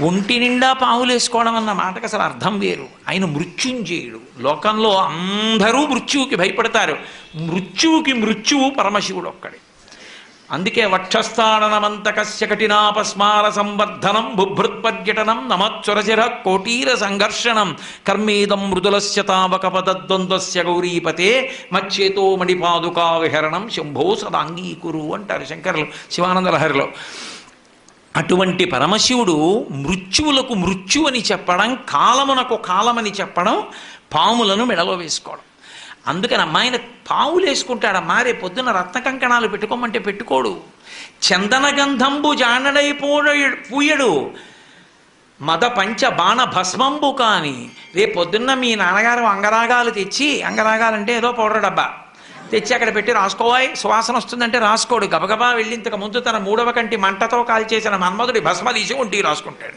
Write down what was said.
ఒంటి నిండా పావులు వేసుకోవడం అన్న మాటకు అసలు అర్థం వేరు. ఆయన మృత్యుంజయుడు లోకంలో అందరూ మృత్యువుకి భయపడతారు. మృత్యువుకి మృత్యువు పరమశివుడు ఒక్కడే. అందుకే వక్షస్థాడనమంతకస్య కఠినాపస్మార సంవర్ధనం బుభృత్పర్యటనం నమత్సురశిర కోటీర సంఘర్షణం. కర్మేదం మృదులస్య తావక పదద్వంద్వస్య గౌరీపతే మచ్చేతో మణిపాదుకా విహరణం శంభో సదాంగీకురు అంటారు శంకరులు శివానంద లహరిలో. అటువంటి పరమశివుడు మృత్యువులకు మృత్యు అని చెప్పడం కాలమునకు కాలమని చెప్పడం పాములను మెడలో వేసుకోవడం. అందుకని అమ్మాయిన పావులు వేసుకుంటాడమ్మా రేపు పొద్దున రత్న కంకణాలు పెట్టుకోమంటే పెట్టుకోడు. చందన గంధంబు జానడై పూయడు. మద పంచ బాణ భస్మంబు కాని రేపు పొద్దున్న మీ నాన్నగారు అంగరాగాలు తెచ్చి అంగరాగాలంటే ఏదో పౌడర్ డబ్బా. తెచ్చి అక్కడ పెట్టి రాసుకోవాయి సువాసన వస్తుందంటే రాసుకోడు. గబగబా వెళ్ళి ఇంతకు ముందు తన మూడవ కంటి మంటతో కాల్చేసిన మన్మధుడి భస్మ తీసి ఒంటికి రాసుకుంటాడు.